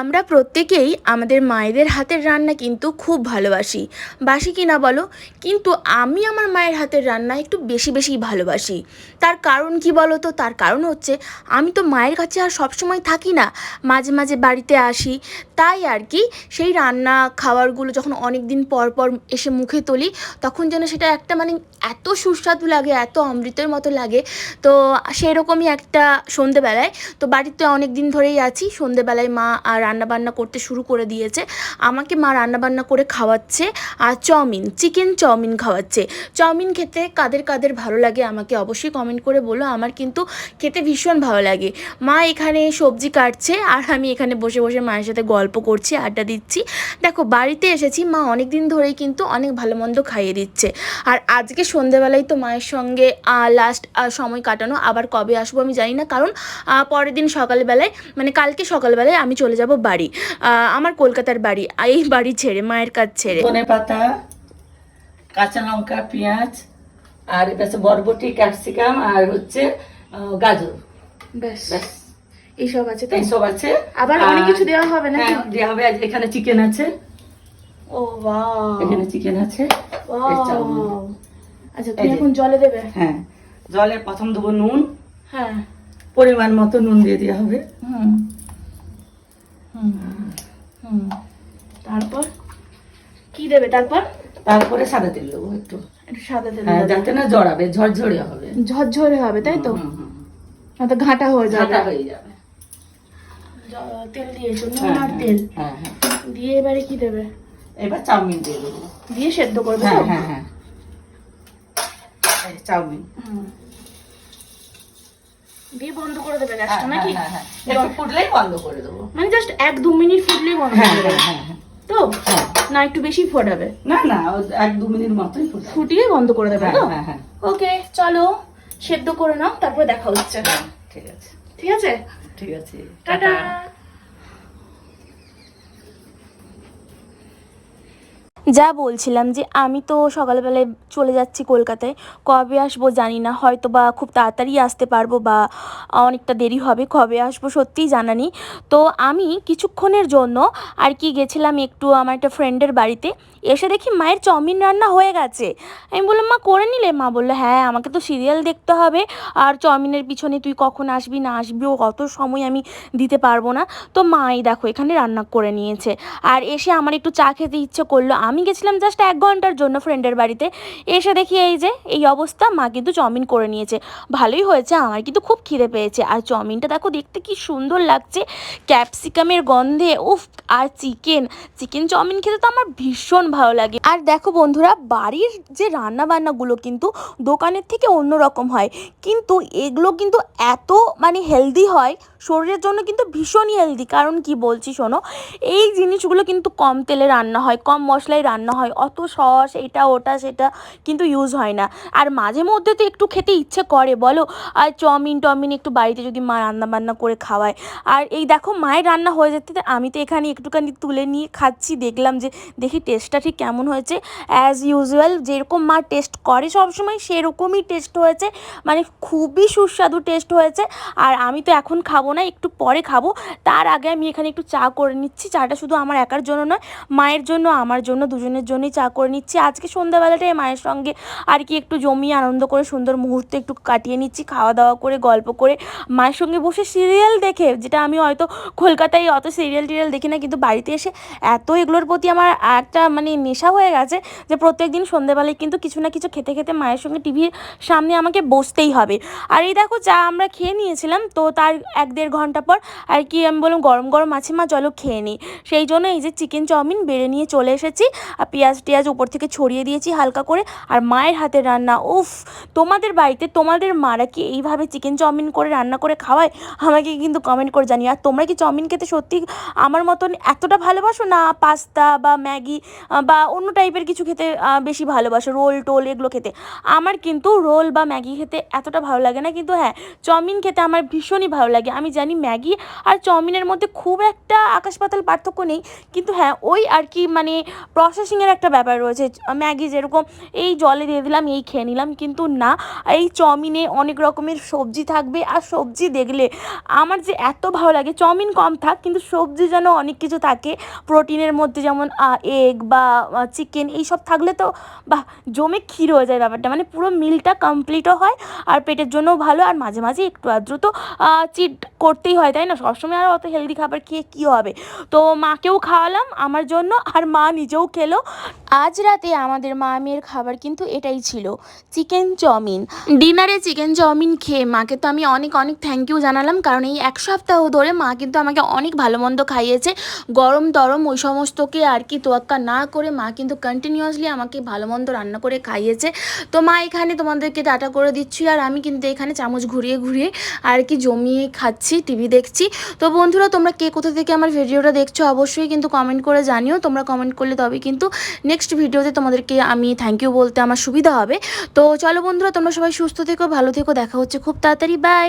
আমরা প্রত্যেকেই আমাদের মায়েদের হাতের রান্না কিন্তু খুব ভালোবাসি। বাসি কি না বলো? কিন্তু আমি আমার মায়ের হাতের রান্না একটু বেশি বেশি ভালোবাসি। তার কারণ কি বলো তো? তার কারণ হচ্ছে আমি তো মায়ের কাছে আর সবসময় থাকি না। মাঝে মাঝে বাড়িতে আসি। তাই আর কি সেই রান্না খাবারগুলো যখন অনেক দিন পর পর এসে মুখে তুলি, তখন যেন সেটা একটা মানে এত সুস্বাদু লাগে, এত অমৃতের মতো লাগে। তো সেরকমই একটা সন্ধেবেলায়। তো বাড়িতে অনেক দিন ধরেই আছি। সন্ধেবেলায় মা আর রান্নাবান্না করতে শুরু করে দিয়েছে। আমাকে মা রান্নাবান্না করে খাওয়াচ্ছে আর chow mein, chicken chow mein খাওয়াচ্ছে। চাউমিন খেতে কাদের কাদের ভালো লাগে আমাকে অবশ্যই কমেন্ট করে বলো। আমার কিন্তু খেতে ভীষণ ভালো লাগে। মা এখানে সবজি কাটছে আর আমি এখানে বসে বসে মায়ের সাথে গল্প করছি, আড্ডা দিচ্ছি। দেখো, বাড়িতে এসেছি। মা অনেক দিন ধরেই কিন্তু অনেক ভালো মন্দ খাইয়ে দিচ্ছে। আর আজকে সন্ধেবেলায় তো মায়ের সঙ্গে লাস্ট সময় কাটানো। আবার কবে আসব আমি জানি না কারণ পরের দিন সকালবেলায় মানে কালকে সকালবেলায় আমি চলে যাব বাড়ি। আমার কলকাতার বাড়ি এই বাড়ি ছেড়ে মায়ের কাজ ছেড়ে। ধনে পাতা কাঁচা লঙ্কা পেঁয়াজ আর বরবটি ক্যাপসিকাম আর হচ্ছে গাজর। ব্যাস। এইসব আছে তো এইসব আছে। আবার অনেক কিছু দেওয়া হবে নাকি? হ্যাঁ, দেওয়া হবে। আজ এখানে চিকেন আছে। ও বাহ এখানে চিকেন আছে। আচ্ছা তুমি। এখন জলে দেবে? হ্যাঁ জলে প্রথম দেবো নুন। হ্যাঁ। পরিমাণ মতো নুন দিয়ে দেওয়া হবে। হুম। হুম হুম। তারপর? কি দেবে তারপর? তারপরে সাদা তেল দেবো একটু। একটু সাদা তেল হ্যাঁ, যাতে না জড়াবে ঝরঝরে হবে। ঝরঝরে হবে তাই তো। ঘাটা হয়ে যাবে। হয়ে তেল দিয়েছ নুন হ্যাঁ, আর তেল। দিয়ে এবারে কি দেবে? এবার চাউমিন দিয়ে দেবো। দিয়ে সেদ্ধ করবে হ্যাঁ হ্যাঁ হ্যাঁ। চাউমিন। দিয়ে বন্ধ করে দেবে হ্যাঁ, গ্যাসটা নাকি? হ্যাঁ, হ্যাঁ। একটু ফুটলেই বন্ধ করে দেবো। মানে জাস্ট এক দু মিনিট ফুটলেই বন্ধ করে দেবে। তো। না একটু বেশি ফোটাবে। না না এক দু মিনিট মতোই ফুটিয়ে বন্ধ করে দেবে তো? ওকে চলো সেদ্ধ করে নাও তারপরে দেখা হচ্ছে। ঠিক আছে। ঠিক আছে? ঠিক আছে। টাটা। যা বলছিলাম যে আমি তো সকালবেলায় চলে যাচ্ছি কলকাতায়, কবে আসব জানি না হয়তো বা খুব তাড়াতাড়ি আসতে পারব বা অনেকটা দেরি হবে কবে আসব সত্যিই জানা তো আমি কিছুক্ষণের জন্য আর কি গেছিলাম একটু আমার একটা ফ্রেন্ডের বাড়িতে, এসে দেখি মায়ের চাউমিন রান্না হয়ে গেছে। আমি বললাম, মা, করে নিলে? মা বলল হ্যাঁ আমাকে তো সিরিয়াল দেখতে হবে আর চাউমিনের পিছনে তুই কখন আসবি না আসবি, ও অত সময় আমি দিতে পারব না। তো মাই দেখো এখানে রান্না করে নিয়েছে। আর এসে আমার একটু চা খেতে ইচ্ছে করল, আমি গেছিলাম জাস্ট এক ঘণ্টার জন্য ফ্রেন্ডের বাড়িতে। এসে দেখি এই যে, এই অবস্থা, মা কিন্তু চাউমিন করে নিয়েছে। ভালোই হয়েছে, আমার কিন্তু খুব খিদে পেয়েছে। আর চাউমিনটা দেখো, দেখতে কি সুন্দর লাগছে। ক্যাপসিকামের গন্ধে, উফ, আর চিকেন। চিকেন চাউমিন খেতে তো আমার ভীষণ ভালো লাগে। আর দেখো বন্ধুরা, বাড়ির যে রান্না বান্নাগুলো কিন্তু দোকানের থেকে অন্য রকম হয়। কিন্তু এগুলো কিন্তু এত মানে হেলদি হয়, শরীরের জন্য কিন্তু ভীষণই হেলদি কারণ কি বলছি শোনো, এই জিনিসগুলো কিন্তু কম তেলে রান্না হয়, কম মশলায় রান্না হয়। অত সস, এটা, ওটা, সেটা কিন্তু ইউজ হয় না। আর মাঝে মধ্যে তো একটু খেতে ইচ্ছে করে, বলো? আর চাউমিন, টাউমিন একটু বাড়িতে যদি মা রান্না বান্না করে খাওয়ায়। আর এই দেখো, মায়ের রান্না হয়ে যেতে আমি তো এখানে একটুখানি তুলে নিয়ে খাচ্ছি, দেখলাম যে দেখি টেস্টটা ঠিক কেমন হয়েছে। অ্যাজ ইউজুয়াল যেরকম মা টেস্ট করে সবসময়, সেরকমই টেস্ট হয়েছে। মানে খুবই সুস্বাদু টেস্ট হয়েছে। আর আমি তো এখন খাব না, একটু পরে খাব। তার আগে আমি এখানে একটু চা করে নিচ্ছি। চাটা শুধু আমার একার জন্য নয়, মায়ের জন্য, আমার জন্য দুজনের জন্যই চা করে নিচ্ছি। আজকে সন্ধ্যাবেলাটায় মায়ের সঙ্গে আর কি একটু জমিয়ে আনন্দ করে সুন্দর মুহূর্ত একটু কাটিয়ে নিচ্ছি খাওয়া দাওয়া করে, গল্প করে। মায়ের সঙ্গে বসে সিরিয়াল দেখে, যেটা আমি হয়তো কলকাতায় অত সিরিয়াল টিরিয়াল দেখি না, কিন্তু বাড়িতে এসে এত এগুলোর প্রতি আমার একটা মানে নেশা হয়ে গেছে যে প্রত্যেক দিন সন্ধ্যেবেলায় কিন্তু কিছু না কিছু খেতে খেতে মায়ের সঙ্গে টিভির সামনে আমাকে বসতেই হবে। আর এই দেখো চা আমরা খেয়ে নিয়েছিলাম, তো তার এক দেড় ঘণ্টা পর আর কি আমি বললাম, গরম গরম আছে মা, চলো খেয়ে নিই। সেই জন্য এই যে চিকেন চাউমিন বেড়ে নিয়ে চলে এসেছি। পেঁয়াজ টিয়াজ উপর থেকে ছড়িয়ে দিয়েছি হালকা করে। আর মায়ের হাতের রান্না, উফ, তোমাদের বাড়িতে তোমাদের মারা কি এইভাবে চিকেন চাউমিন করে রান্না করে খাওয়ায়? আমাকে কিন্তু কমেন্ট করে জানি আর তোমরা কি চাউমিন খেতে সত্যি আমার মতন এতটা ভালোবাসো না? পাস্তা বা ম্যাগি বা অন্য টাইপের কিছু খেতে বেশি ভালোবাসো, রোল টোল এগুলো খেতে। আমার কিন্তু রোল বা ম্যাগি খেতে এতটা ভালো লাগে না। কিন্তু হ্যাঁ চাউমিন খেতে আমার ভীষণই ভালো লাগে। আমি জানি ম্যাগি আর চাউমিনের মধ্যে খুব একটা আকাশ পাতাল পার্থক্য নেই। কিন্তু হ্যাঁ ওই আর কি মানে প্রসেসিংয়ের একটা ব্যাপার রয়েছে। ম্যাগি যেরকম, এই জলে দিয়ে দিলাম, এই খেয়ে নিলাম। কিন্তু না, এই চাউমিনে অনেক রকমের সবজি থাকবে আর সবজি দেখলে আমার যে এত ভালো লাগে, চাউমিন কম থাক, কিন্তু সবজি যেন অনেক কিছু থাকে। প্রোটিনের মধ্যে যেমন এগ বা চিকেন এই সব থাকলে তো, বাহ, জমে ক্ষীর হয়ে যায় ব্যাপারটা। মানে পুরো মিলটা কমপ্লিটও হয় আর পেটের জন্যও ভালো আর মাঝে মাঝে একটু আদ্র তো চিট করতেই হয়, তাই না? সবসময় আর অত হেলদি খাবার খেয়ে কী হবে? তো মাকেও খাওয়ালাম আমার জন্য আর মা নিজেও খেলো। আজ রাতে আমাদের মা মেয়ের খাবার কিন্তু এটাই ছিল, চিকেন চাউমিন। ডিনারে চিকেন চাউমিন খেয়ে মাকে তো আমি অনেক অনেক থ্যাংক ইউ জানালাম, কারণ এই এক সপ্তাহ ধরে মা কিন্তু আমাকে অনেক ভালো মন্দ খাইয়েছে। গরম তরম ওই সমস্তকে আর কি তোয়াক্কা না করে মা কিন্তু কন্টিনিউয়াসলি আমাকে ভালো মন্দ রান্না করে খাইয়েছে। তো মা এখানে তোমাদেরকে টাটা করে দিচ্ছি, আর আমি কিন্তু এখানে চামচ ঘুরিয়ে ঘুরিয়ে আর কি জমিয়ে খাচ্ছি টিভি দেখছি। তো বন্ধুরা, তোমরা কে কোথা থেকে আমার ভিডিওটা দেখছ, অবশ্যই কিন্তু কমেন্ট করে জানিও। তোমরা কমেন্ট করলে তবে কিন্তু নেক্সট ভিডিওতে তোমাদেরকে আমি থ্যাংক ইউ বলতে আমার সুবিধা হবে। তো চলো বন্ধুরা, তোমরা সবাই সুস্থ থেকো, ভালো থেকো, দেখা হচ্ছে খুব তাড়াতাড়ি বাই